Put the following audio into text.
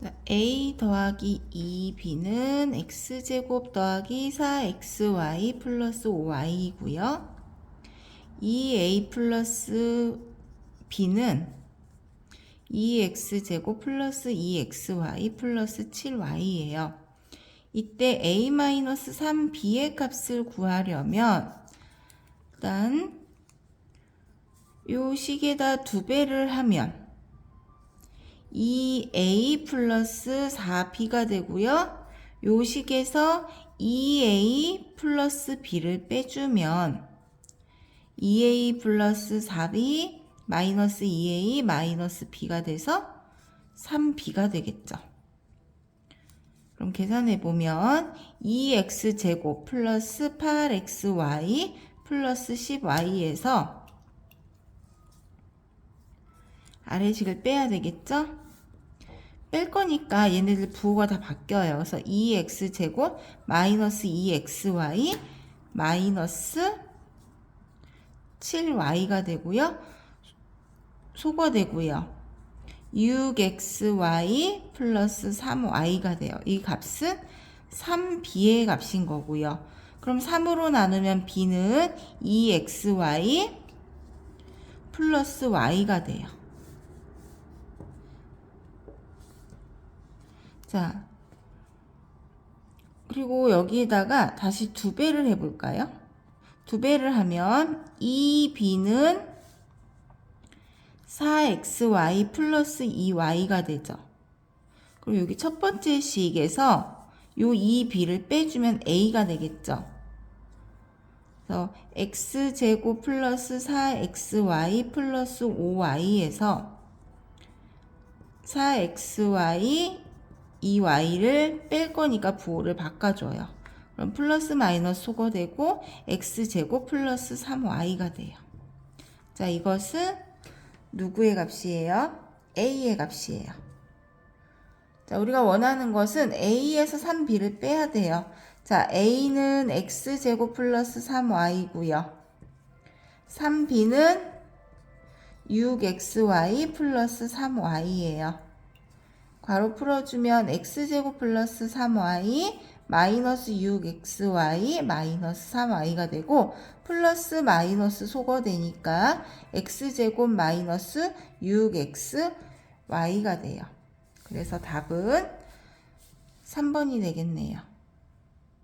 자, a 더하기 2b는 x제곱 더하기 4xy 플러스 5y이고요. 2a 플러스 b는 2x제곱 플러스 2xy 플러스 7y예요. 이때 a-3b의 값을 구하려면 일단 요 식에다 두 배를 하면 2a 플러스 4b가 되고요. 요 식에서 2a 플러스 b를 빼주면 2a 플러스 4b 마이너스 2a 마이너스 b가 돼서 3b가 되겠죠. 그럼 계산해 보면 2x 제곱 플러스 8xy 플러스 10y에서 아래식을 빼야 되겠죠? 뺄 거니까 얘네들 부호가 다 바뀌어요. 그래서 2x 제곱 마이너스 2xy 마이너스 7y가 되고요. 소거 되고요. 6xy 플러스 3y가 돼요. 이 값은 3b의 값인 거고요. 그럼 3으로 나누면 b는 2xy 플러스 y가 돼요. 자, 그리고 여기에다가 다시 두 배를 해볼까요? 두 배를 하면 2b는 4xy 플러스 2y가 되죠. 그리고 여기 첫 번째 식에서 요 2b를 빼주면 a가 되겠죠. 그래서 x제곱 플러스 4xy 플러스 5y에서 4xy 2y를 뺄 거니까 부호를 바꿔줘요. 그럼 플러스 마이너스 소거되고 x제곱 플러스 3y가 돼요. 자, 이것은 누구의 값이에요? a의 값이에요. 자, 우리가 원하는 것은 a에서 3b를 빼야 돼요. 자, a는 x제곱 플러스 3y고요. 3b는 6xy 플러스 3y예요. 괄호 풀어주면 x제곱 플러스 3y 마이너스 6xy 마이너스 3y가 되고 플러스 마이너스 소거되니까 x제곱 마이너스 6xy가 돼요. 그래서 답은 3번이 되겠네요.